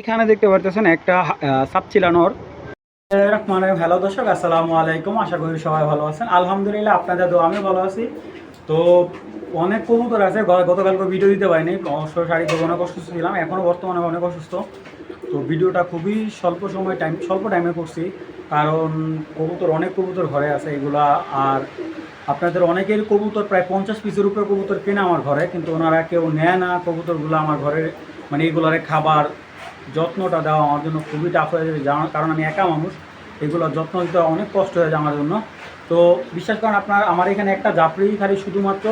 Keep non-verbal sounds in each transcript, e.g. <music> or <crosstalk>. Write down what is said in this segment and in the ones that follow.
এখানে দেখতে পারতেছেন একটা সাপচিলানোর মানে হ্যালো দর্শক, আসসালামু আলাইকুম। আশা করি সবাই ভালো আছেন। আলহামদুলিল্লাহ, আপনাদের দোয়া আমি ভালো আছি। তো অনেক কবুতর আছে গতকালকে ভিডিও দিতে পারিনি শারীরিক অনেক অসুস্থ ছিলাম এখনও বর্তমানে অনেক অসুস্থ। তো ভিডিওটা খুবই স্বল্প সময় টাইম, স্বল্প টাইমে করছি, কারণ কবুতর, অনেক কবুতর ঘরে আছে এগুলা, আর আপনাদের অনেকের কবুতর প্রায় পঞ্চাশ পিসের উপরে কবুতর কেনা আমার ঘরে, কিন্তু ওনারা কেউ নেয় না কবুতরগুলো আমার ঘরে মানে এগুলারে খাবার যত্নটা দেওয়া আমার জন্য খুবই টাফ হয়ে যাবে কারণ আমি একা মানুষ। এগুলো যত্ন দিতে অনেক কষ্ট হয়ে যায় আমার জন্য। তো বিশ্বাস করেন আপনার, আমার এখানে একটা জাফরি খালি শুধুমাত্র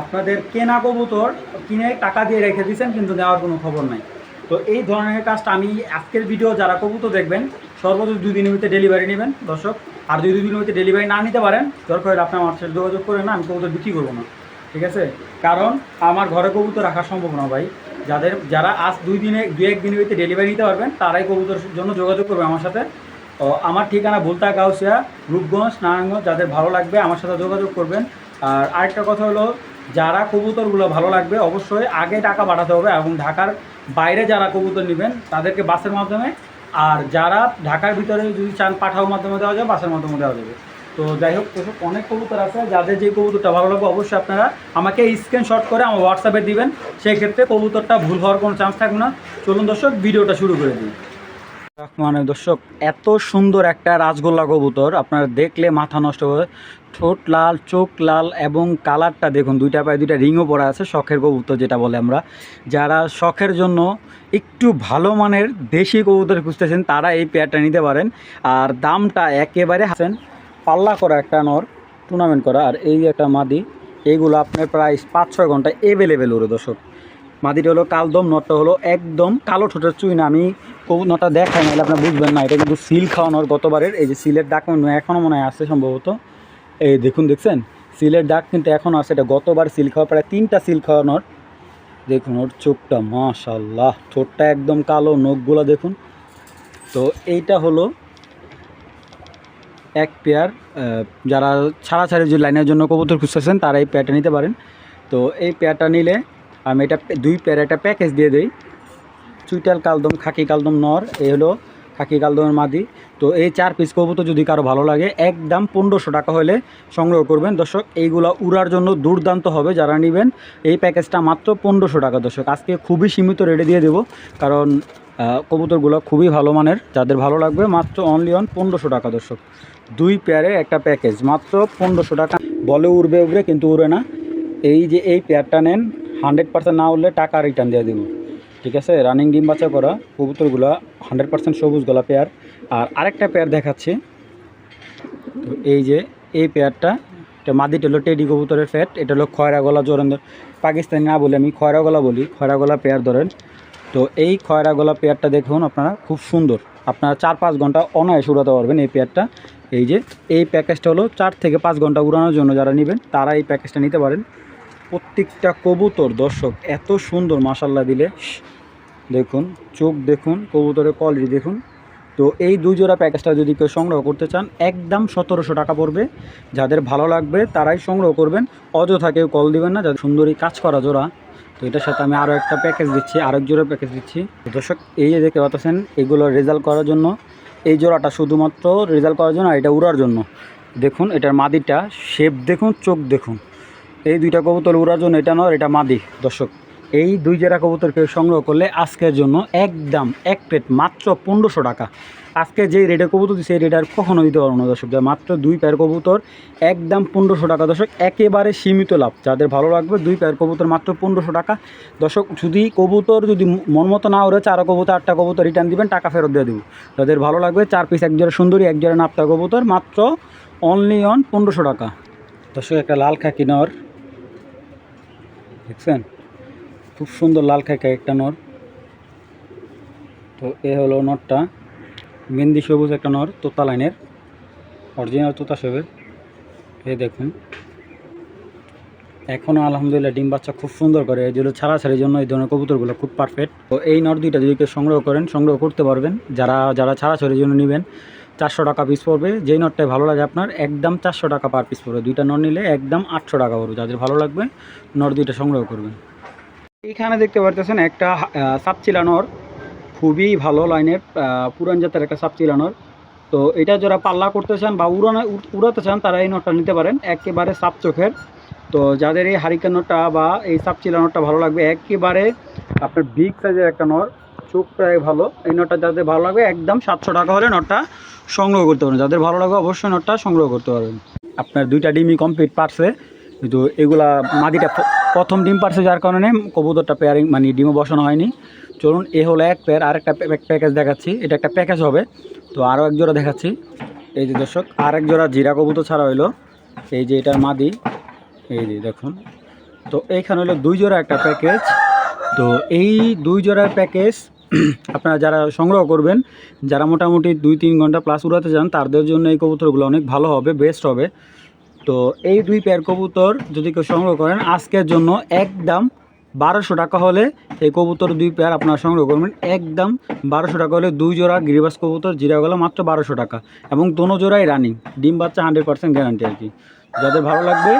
আপনাদের কেনা কবুতর কিনে টাকা দিয়ে রেখে দিয়েছেন, কিন্তু দেওয়ার কোনো খবর নাই। তো এই ধরনের কাজটা আমি আজকের ভিডিও যারা কবুতর দেখবেন সর্বোচ্চ দুই দিনের ভিতরে ডেলিভারি নেবেন, দর্শক। আর দুই দুই দিনের ভিতরে ডেলিভারি না নিতে পারেন, দরকার হলে আপনি আমার সাথে যোগাযোগ করে না, আমি কবুতর বিক্রি করব না। ঠিক আছে? কারণ আমার ঘরে কবুতর রাখা সম্ভব না ভাই। যাদের, যারা আজ দুই দিনে, দু এক দিনের ভিতরে ডেলিভারি নিতে পারবেন, তারাই কবুতর জন্য যোগাযোগ করবে আমার সাথে। ও, আমার ঠিকানা ভুলতা গাউসিয়া, রূপগঞ্জ, নারায়ণগঞ্জ, যাদের ভালো লাগবে আমার সাথে যোগাযোগ করবেন। আর আরেকটা কথা হলো, যারা কবুতরগুলো ভালো লাগবে, অবশ্যই আগে টাকা পাঠাতে হবে এবং ঢাকার বাইরে যারা কবুতর নেবেন, তাদেরকে বাসের মাধ্যমে। আর যারা ঢাকার ভিতরে যদি চান, পাঠাও মাধ্যমে দেওয়া যাবে, বাসের মাধ্যমে দেওয়া যাবে। তো যাই হোক, এসব অনেক কবুতর আছে। যাদের যে কবুতরটা ভালো লাগবে, অবশ্যই আপনারা আমাকে স্ক্রিনশট করে আমার হোয়াটসঅ্যাপে দিবেন। সেই ক্ষেত্রে কবুতরটা ভুল হওয়ার কোনো চান্স থাকবে না। চলুন দর্শক, ভিডিওটা শুরু করে দিই। মানে দর্শক, এত সুন্দর একটা রাজগোল্লা কবুতর। আপনারা দেখলে মাথা নষ্ট হবে। ঠোঁট লাল, চোখ লাল এবং কালারটা দেখুন, দুইটা পায়ে দুইটা রিংও পড়া আছে, শখের কবুতর যেটা বলে আমরা। যারা শখের জন্য একটু ভালো মানের দেশি কবুতর খুঁজতেছেন, তারা এই পেয়ারটা নিতে পারেন। আর দামটা একেবারে হাসেন। পাল্লা করা একটা নর টুর্নামেন্ট করা, আর এই একটা মাদি, এইগুলো আপনার প্রায় পাঁচ ছয় ঘণ্টা এভেলেবেল ওরে দর্শক। মাদিটা হলো কালদম, নটটা হলো একদম কালো ঠোঁটের চুই না আমি নটটা দেখাই নাহলে আপনার বুঝবেন না, এটা কিন্তু সিল খাওয়ানোর গতবারের। এই যে সিলের ডাক এখনও মনে হয় আছে সম্ভবত। এই দেখুন, দেখছেন? সিলের ডাক কিন্তু এখনও আছে, এটা গতবার সিল খাওয়া, প্রায় তিনটা সিল খাওয়ানোর দেখুন, ওর চোখটা মাশাল্লাহ ঠোঁটটা একদম কালো, নখগুলো দেখুন। তো এইটা হলো এক পেয়ার যারা ছাড়াছাড়ি যে লাইনের জন্য কবুতর খুঁজতেছেন, তারা এই পেয়ারটা নিতে পারেন। তো এই পেয়ারটা নিলে আমি এটা দুই পেয়ার একটা প্যাকেজ দিয়ে দিই। চুইটাল কালদম, খাকি কালদম নর, এই হলো খাকি কালদমের মাদি। তো এই চার পিস কবুতর যদি কারও ভালো লাগে, একদম পনেরোশো টাকা হলে সংগ্রহ করবেন। দর্শক, এইগুলো উড়ার জন্য দুর্দান্ত হবে যারা নেবেন। এই প্যাকেজটা মাত্র পনেরোশো টাকা, দর্শক। আজকে খুবই সীমিত রেটে দিয়ে দেবো, কারণ কবুতরগুলো খুবই ভালো মানের। যাদের ভালো লাগবে, মাত্র অনলি অন পনেরোশো টাকা দর্শক। দুই পেয়ারে একটা প্যাকেজ মাত্র পনেরোশো টাকা। বলে উড়বে উড়বে, কিন্তু উড়ে না। এই যে এই পেয়ারটা নেন হান্ড্রেড পার্সেন্ট না উঠলে টাকা রিটার্ন দিয়ে দেবো। ঠিক আছে? রানিং ডিম বাচ্চা করা কবুতরগুলো হান্ড্রেড পার্সেন্ট সবুজ গলা পেয়ার আর আরেকটা পেয়ার দেখাচ্ছি। এই যে এই পেয়ারটা এটা মাদিটা হলো টেডি কবুতরের ফ্যাট এটা হলো খয়রা গলা জোরেন পাকিস্তানি না বলে আমি খয়রা গলা বলি, খয়রা গলা পেয়ার ধরেন। তো এই খয়রা গলা পেয়ারটা দেখুন আপনারা, খুব সুন্দর। আপনারা চার পাঁচ ঘণ্টা অনায়াসে উড়াতে পারবেন এই পেয়ারটা। এই যে, এই প্যাকেজটা হলো চার থেকে পাঁচ ঘণ্টা উড়ানোর জন্য যারা নেবেন, তারা এই প্যাকেজটা নিতে পারেন। প্রত্যেকটা কবুতর, দর্শক, এত সুন্দর মাসাল্লাহ দিলে। দেখুন, চোখ দেখুন, কবুতরের কোয়ালিটি দেখুন। তো এই দুই জোড়া প্যাকেজটা যদি কেউ সংগ্রহ করতে চান, একদম সতেরোশো টাকা পড়বে। যাদের ভালো লাগবে, তারাই সংগ্রহ করবেন। অযথা কেউ কল দিবেন না, যাদের সুন্দরী কাজ করা জোড়া তো এটার সাথে আমি আরও একটা প্যাকেজ দিচ্ছি আরেক জোড়া প্যাকেজ দিচ্ছি। দর্শক, এই যে দেখতে পাচ্ছেন, এগুলো রেজাল্ট করার জন্য, এই জোড়াটা শুধুমাত্র রেজাল্ট করার জন্য আর এটা উড়ার জন্য। দেখুন, এটার মাদিটা শেপ দেখুন, চোখ দেখুন। এই দুইটা কবুতর উড়ার জন্য এটা নয় এটা মাদি, দর্শক। এই দুই জেরা কবুতরকে সংগ্রহ করলে আজকের জন্য একদম এক প্লেট মাত্র পনেরোশো টাকা। আজকে যে রেটে কবুতর দিচ্ছে এই রেট আর কখনো দিতে পারব না দর্শক। মাত্র দুই প্যার কবুতর, একদম পনেরোশো টাকা দর্শক। একেবারে সীমিত লাভ। যাদের ভালো লাগবে, দুই প্যার কবুতর মাত্র পনেরোশো টাকা। দর্শক, যদি কবুতর যদি মন মতো না ওরে চার কবুতর, আটটা কবুতর রিটার্ন দিবেন, টাকা ফেরত দিয়ে দেবো। যাদের ভালো লাগবে, চার পিস এক জোড়া সুন্দরী, এক জোড়া নাপ্তা কবুতর, মাত্র অনলি অন পনেরোশো টাকা। দর্শক, একটা লাল খাকি নর। দেখছেন? খুব সুন্দর লাল খাকি একটা নর। তো এ হলো নরটা। মেহেন্দি সবুজ একটা নর, তোতা লাইনের। অরিজিনাল তোতা সবের। এ দেখুন। এখনও আলহামদুলিল্লাহ ডিম বাচ্চা খুব সুন্দর করে। যেগুলো ছাড়াছাড়ির জন্য এই ধরনের কবুতরগুলো খুব পারফেক্ট তো এই নর দুইটা যদি কেউ সংগ্রহ করেন, সংগ্রহ করতে পারবেন। যারা যারা ছাড়াছাড়ির জন্য নেবেন, চারশো টাকা পিস পড়বে। যেই নটটাই ভালো লাগে আপনার, একদম চারশো টাকা পার পিস পড়বে। দুইটা নট নিলে একদম আটশো টাকা পড়বে। যাদের ভালো লাগবে নট দুইটা সংগ্রহ করবেন। এইখানে দেখতে পারতেছেন একটা সাপ চিলানোর খুবই ভালো লাইনের পুরান জাতের একটা সাপ চিলানোর। তো এটা যারা পাল্লা করতে চান বা উড়ানো উড়াতে চান, তারা এই নটটা নিতে পারেন। একেবারে সাপ চোখের। তো যাদের এই হারিকেন নটটা বা এই সাপ চিলানোরটা ভালো লাগবে, একেবারে আপনার বিগ সাইজের একটা নর, চোখ প্রায় ভালো। এই নটটা যাদের ভালো লাগবে, একদম সাতশো টাকা হলে নটটা সংগ্রহ করতে পারেন। যাদের ভালো লাগবে, অবশ্যই নটটা সংগ্রহ করতে পারবেন আপনার দুইটা ডিমই কমপ্লিট পারছে কিন্তু এগুলা মাদিটা প্রথম ডিম পারছে যার কারণে কবুতরটা পেয়ারিং মানে ডিমও বসানো হয়নি। চলুন, এ হলো এক পেয়ার আর একটা প্যাকেজ দেখাচ্ছি। এটা একটা প্যাকেজ হবে। তো আরও এক জোড়া দেখাচ্ছি। এই যে দর্শক আর এক জোড়া জিরা কবুতর ছাড়া হইল। এই যে এটার মাদি। এই যে দেখুন। তো এইখানে হলো দুই জোড়া একটা প্যাকেজ তো এই দুই জোড়ার প্যাকেজ <clears throat> আপনারা যারা সংগ্রহ করবেন, যারা মোটামুটি দুই তিন ঘণ্টা প্লাস উড়াতে চান তাদের জন্য এই কবুতরগুলো অনেক ভালো হবে বেস্ট হবে। তো এই দুই পেয়ার কবুতর যদি কেউ সংগ্রহ করেন, আজকের জন্য একদম বারোশো টাকা হলে এই কবুতর দুই পেয়ার আপনারা সংগ্রহ করবেন। একদম বারোশো টাকা হলে দুই জোড়া গিরিবাস কবুতর জিরাগুলো মাত্র বারোশো টাকা। এবং দোনো জোড়াই রানিং, ডিম বাচ্চা হান্ড্রেড পার্সেন্ট গ্যারান্টি আর কি। যাদের ভালো লাগবে,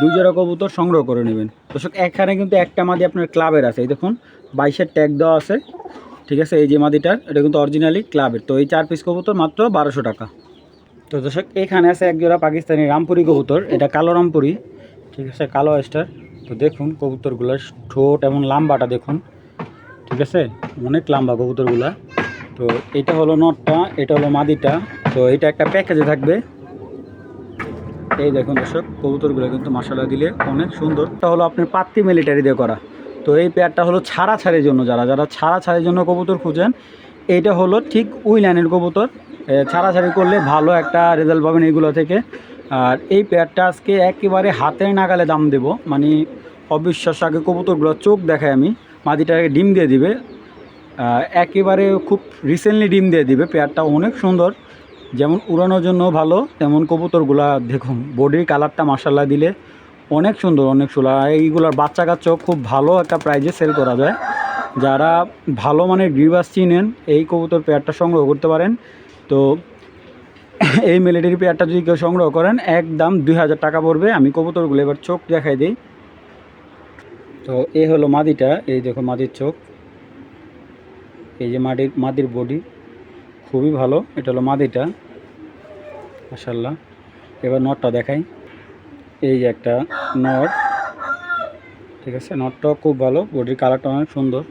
দুই জোড়া কবুতর সংগ্রহ করে নেবেন। দর্শক, এখানে কিন্তু একটা মাদি আপনার ক্লাবের আছে, এই দেখুন, বাইশের ট্যাগ দেওয়া আছে। ঠিক আছে, এই যে মাদিটার, এটা কিন্তু অরিজিনালি ক্লাবের তো এই চার পিস কবুতর মাত্র বারোশো টাকা। তো দর্শক, এখানে আছে এক জোড়া পাকিস্তানি রামপুরি কবুতর। এটা কালো রামপুরি, ঠিক আছে, কালো স্টার তো দেখুন কবুতরগুলোর ঠোঁট এবং লাম্বাটা দেখুন, ঠিক আছে, অনেক লম্বা কবুতরগুলা। তো এটা হলো নটটা, এটা হলো মাদিটা। তো এটা একটা প্যাকেজে থাকবে। এই দেখুন দর্শক, কবুতরগুলো কিন্তু মশলা দিলে অনেক সুন্দর। এটা হলো আপনার পাত্তি মিলিটারি দিয়ে করা। তো এই পেয়ারটা হলো ছাড়া ছাড়ির জন্য যারা যারা ছাড়া ছাড়ির জন্য কবুতর খুঁজেন, এইটা হলো ঠিক লাইনের কবুতর। ছাড়াছাড়ি করলে ভালো একটা রেজাল্ট পাবেন এইগুলো থেকে। আর এই পেয়ারটা আজকে একেবারে হাতের নাগালে দাম দেব। মানে অবিশ্বাস আগে কবুতরগুলো চোখ দেখায় আমি। মাদিটাকে ডিম দিয়ে দিবে। একেবারে খুব রিসেন্টলি ডিম দিয়ে দিবে। পেয়ারটা অনেক সুন্দর। যেমন উড়ানোর জন্য ভালো, তেমন কবুতরগুলা দেখুন বডির কালারটা মাসাল্লাহ দিলে অনেক সুন্দর অনেক সুন্দর। এইগুলোর বাচ্চা কাচ্চাও খুব ভালো একটা প্রাইজে সেল করা যায়। যারা ভালো মানের গ্রিবাস চিনেন, এই কবুতর পেয়ারটা সংগ্রহ করতে পারেন। তো <coughs> এই মিলিটারি পেয়ারটা যদি কেউ সংগ্রহ করেন একদম দুই হাজার টাকা পড়বে। আমি কবুতরগুলো এবার চোখ দেখাই দিই। তো এ হলো মাদিটা, এই দেখো মাদির চোখ। এই যে মাটির মাদির বডি খুবই ভালো। এটা হলো মাদিটা। মাসাল্লাহ এবার নটটা দেখাই। এই যে একটা নট। ঠিক আছে, নটটাও খুব ভালো। বডির কালারটা অনেক সুন্দর।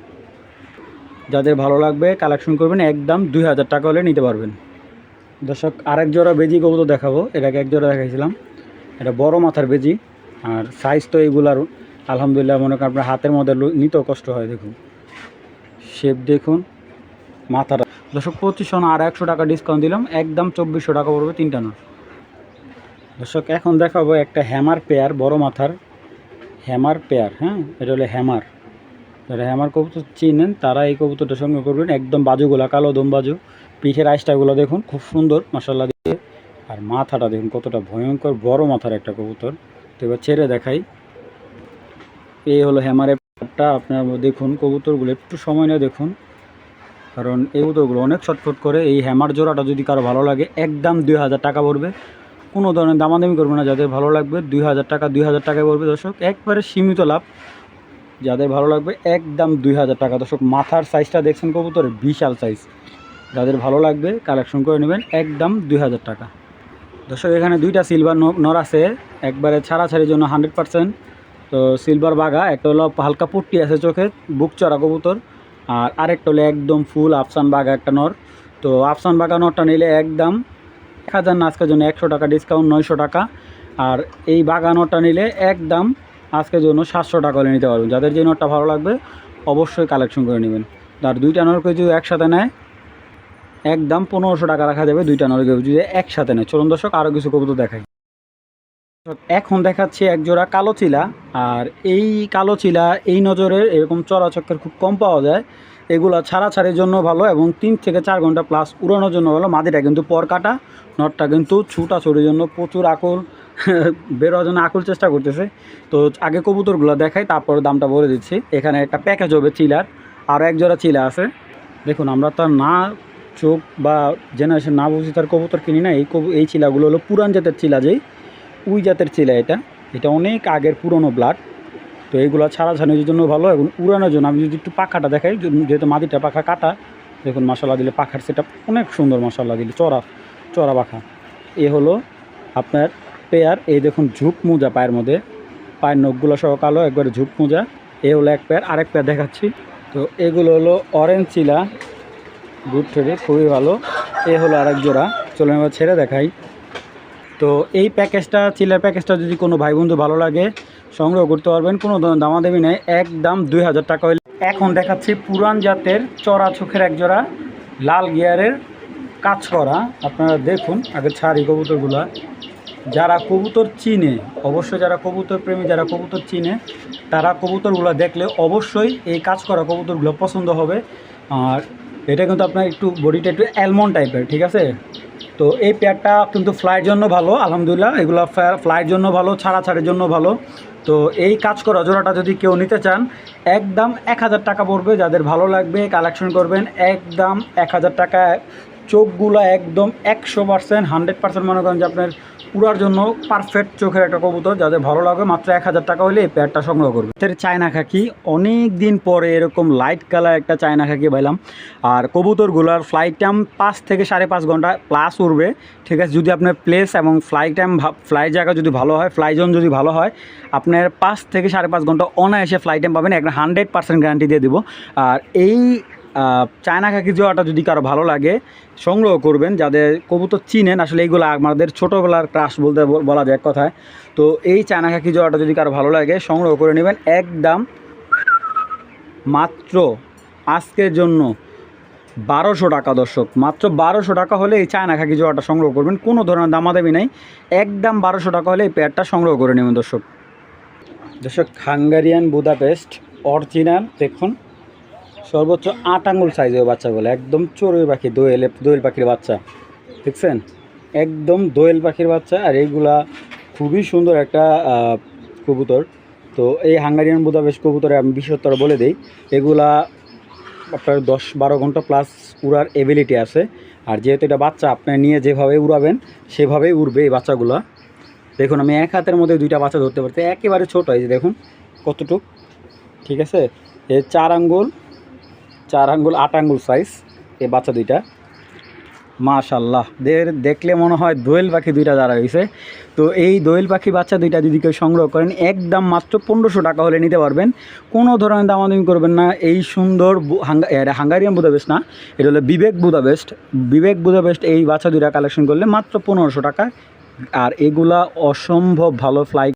যাদের ভালো লাগবে কালেকশন করবেন একদম দুই হাজার টাকা হলে নিতে পারবেন। দর্শক, আরেক জোড়া বেজি কবুতর দেখাবো। এটাকে এক জোড়া দেখাইছিলাম। এটা বড় মাথার বেজি, আর সাইজ তো এইগুলার আলহামদুলিল্লাহ মনে করেন আপনার হাতের মধ্যে নিতেও কষ্ট হয়, দেখুন। শেপ দেখুন, মাথাটা। দর্শক পঁচিশশো না আর একশো টাকা ডিসকাউন্ট দিলাম, একদম চব্বিশশো টাকা পড়বে তিনটা নোট দর্শক, এখন দেখাবো একটা হ্যামার পেয়ার বড় মাথার হ্যামার পেয়ার হ্যাঁ? এটা হলো হ্যামার যারা হ্যামার কবুতর চিনেন, তারা এই কবুতরটা সঙ্গে করবেন একদম বাজুগুলা কালো দম বাজু। পিঠের আইসটাগুলো দেখুন, খুব সুন্দর মশাল্লা দিয়ে। আর মাথাটা দেখুন, কতটা ভয়ঙ্কর, বড় মাথার একটা কবুতর। তো এবার ছেড়ে দেখাই। এই হলো হ্যামারের পেয়ারটা আপনার দেখুন, কবুতরগুলো একটু সময় নিয়ে দেখুন। কারণ এই কবুতরগুলো অনেক ছটফট করে, এই হ্যামার জোড়াটা যদি কারও ভালো লাগে, একদম দুই হাজার টাকা পড়বে। কোনো ধরনের দামাদামি করবে না, যাদের ভালো লাগবে, দুই হাজার টাকা, দুই হাজার টাকায় পড়বে। দর্শক, একবারে সীমিত লাভ। যাদের ভালো লাগবে একদম দুই হাজার টাকা। দর্শক, মাথার সাইজটা দেখছেন কবুতরের, বিশাল সাইজ যাদের ভালো লাগবে কালেকশন করে নেবেন একদম দুই হাজার টাকা। দর্শক, এখানে দুইটা সিলভার নর আছে। একবারে ছাড়াছাড়ির জন্য হান্ড্রেড পার্সেন্ট। তো সিলভার বাগা একটা হলো হালকা পুট্টি আছে চোখে বুক চড়া কবুতর। আর আরেকটা হলো একদম ফুল আফসান বাঘা একটা নর। তো আফসান বাগা নরটা নিলে একদম এক হাজার না আজকের জন্য একশো টাকা ডিসকাউন্ট নয়শো টাকা। আর এই বাগা নটটা নিলে একদম আজকের জন্য সাতশো টাকা হলে নিতে পারবেন। যাদের যে নটটা ভালো লাগবে, অবশ্যই কালেকশন করে নেবেন। আর দুইটা নরকে যদি একসাথে নেয়, একদম পনেরোশো টাকা রাখা যাবে দুইটা নরকে যদি একসাথে নেয়। চলুন দর্শক আরও কিছু কবুতর দেখাই। এখন দেখাচ্ছি এক জোড়া কালো চিলা, আর এই কালো চিলা এই নজরের এরকম চড়া চক্কের খুব কম পাওয়া যায়। এগুলো ছাড়া ছাড়ির জন্য ভালো এবং তিন থেকে চার ঘণ্টা প্লাস উড়ানোর জন্য ভালো। মাদিটা কিন্তু পর কাটা নটটা কিন্তু ছুটা ছুটির জন্য প্রচুর আকুল। <laughs> বেরোয়ার জন্য আকুল চেষ্টা করতেছে। তো আগে কবুতরগুলো দেখাই, তারপর দামটা বলে দিচ্ছি। এখানে একটা প্যাকেজ হবে চিলার আর এক জোড়া চিলা আছে। দেখুন, আমরা তার না চোখ বা জেনারেশন না বুঝি তার কবুতর কিনি না। এই কবু এই চিলাগুলো হলো পুরান জাতের চিলা যেই, উই জাতের চিলা এটা। এটা অনেক আগের পুরনো ব্লাড তো এইগুলো ছাড়া ছাড়ানোর জন্য ভালো এবং উড়ানোর জন্য। আমি যদি একটু পাখাটা দেখাই যেহেতু মাটিটা পাখা কাটা, দেখুন মশালা দিলে পাখার সেটা অনেক সুন্দর মশলা দিলে চড়া চড়া পাখা। এ হলো আপনার পেয়ার, এই দেখুন ঝুপ মোজা পায়ের মধ্যে। পায়ের নখগুলো সহ কালো, একবারে ঝুপ মোজা। এ হলো এক পেয়ার, আরেক পেয়ার দেখাচ্ছি। তো এগুলো হলো অরেঞ্জ চিলা গুড ট্রেডে খুবই ভালো। এ হলো আরেক জোড়া। চলুন এবার ছেড়ে দেখাই। তো এই প্যাকেজটা চিলার প্যাকেজটা যদি কোনো ভাই বন্ধু ভালো লাগে, সংগ্রহ করতে পারবেন। কোনো ধরনের দামাদামি নেই। একদম দুই হাজার টাকা হইলে। এখন দেখাচ্ছি পুরান জাতের চড়া চোখের এক জোড়া, লাল গিয়ারের কাজ করা। আপনারা দেখুন আগে ছাড়ি কবুতরগুলা। যারা কবুতর চিনে, অবশ্যই যারা কবুতর প্রেমী, যারা কবুতর চিনে, তারা কবুতরগুলো দেখলে অবশ্যই এই কাজ করা কবুতরগুলো পছন্দ হবে। আর এটা কিন্তু আপনার একটু বডিটা একটু অ্যালমন্ড টাইপের ঠিক আছে? তো এই পেয়ারটা কিন্তু ফ্লাইয়ের জন্য ভালো, আলহামদুলিল্লাহ। এগুলো ফ্লাইয়ের জন্য ভালো ছাড়া ছাড়ের জন্য ভালো। তো এই কাজ করা জোড়াটা যদি কেউ নিতে চান, একদম এক হাজার টাকা পড়বে। যাদের ভালো লাগবে কালেকশন করবেন, একদম এক হাজার টাকা চোখগুলো একদম একশো পার্সেন্ট হান্ড্রেড পার্সেন্ট মনে করেন যে আপনার পুরার জন্য পারফেক্ট চোখের একটা কবুতর, যাদের ভালো লাগে মাত্র এক হাজার টাকা হলে এই পেয়ারটা সংগ্রহ করবে। এর চায়না খাকি অনেক দিন পরে এরকম লাইট কালার একটা চায়না খাকি পাইলাম। আর কবুতরগুলোর ফ্লাইট টাইম পাঁচ থেকে সাড়ে পাঁচ ঘণ্টা প্লাস উড়বে, ঠিক আছে? যদি আপনার প্লেস এবং ফ্লাইট টাইম ফ্লাইট জায়গা যদি ভালো হয় ফ্লাই জোন যদি ভালো হয়, আপনার পাঁচ থেকে সাড়ে পাঁচ ঘণ্টা অনায়াসে ফ্লাইট টাইম পাবেন। একটা হান্ড্রেড পার্সেন্ট গ্যারান্টি দিয়ে দিব। আর এই চায়না খাকি জোয়াটা যদি কারও ভালো লাগে, সংগ্রহ করবেন। যাদের কবুতর চিনেন, আসলে এইগুলো আমাদের ছোটোবেলার ক্রাশ বলতে বল- যায় এক কথায়। তো এই চায়না খাকি জোয়াটা যদি কারও ভালো লাগে, সংগ্রহ করে নেবেন। একদম মাত্র আজকের জন্য বারোশো টাকা, দর্শক। মাত্র বারোশো টাকা হলে এই চায়না খাকি জোয়াটা সংগ্রহ করবেন। কোনো ধরনের দামাদামি নাই। একদম বারোশো টাকা হলে এই পেয়ারটা সংগ্রহ করে নেবেন, দর্শক। দর্শক, হাঙ্গারিয়ান বুদাপেস্ট অরিজিনাল, দেখুন। সর্বোচ্চ আট আঙ্গুল সাইজের বাচ্চাগুলো, একদম চড়ুই পাখি, দোয়েল দোয়েল পাখির বাচ্চা। দেখছেন? একদম দোয়েল পাখির বাচ্চা, আর এইগুলা খুবই সুন্দর একটা কবুতর। তো এই হাঙ্গারিয়ান বুদাপেস্ট কবুতরে আমি বিশেষত্বর বলে দিই, এগুলা আপনার দশ বারো ঘণ্টা প্লাস উড়ার এবিলিটি আছে। আর যেহেতু এটা বাচ্চা, আপনি নিয়ে যেভাবে উড়াবেন, সেভাবেই উড়বে এই বাচ্চাগুলা। দেখুন, আমি এক হাতের মধ্যে দুইটা বাচ্চা ধরতে পারছি, একেবারে ছোটো, এই যে দেখুন, কতটুক, ঠিক আছে? এ চার আঙ্গুল চার আঙ্গুল, আট আঙ্গুল সাইজ এই বাচ্চা দুইটা। মাশাল্লাহ দের দেখলে মনে হয় দোয়েল পাখি দুইটা দাঁড়া হয়েছে তো এই দোয়েল পাখি বাচ্চা দুইটা যদি কেউ সংগ্রহ করেন একদম মাত্র পনেরোশো টাকা হলে নিতে পারবেন। কোনো ধরনের দামাদামি করবেন না। এই সুন্দর হাঙ্গারিয়ান বুদাবেস্ট না, এটা হলো বিবেক বুদাবেস্ট বিবেক বুদাবেস্ট এই বাচ্চা দুইটা কালেকশন করলে মাত্র পনেরোশো টাকা। আর এগুলা অসম্ভব ভালো ফ্লাই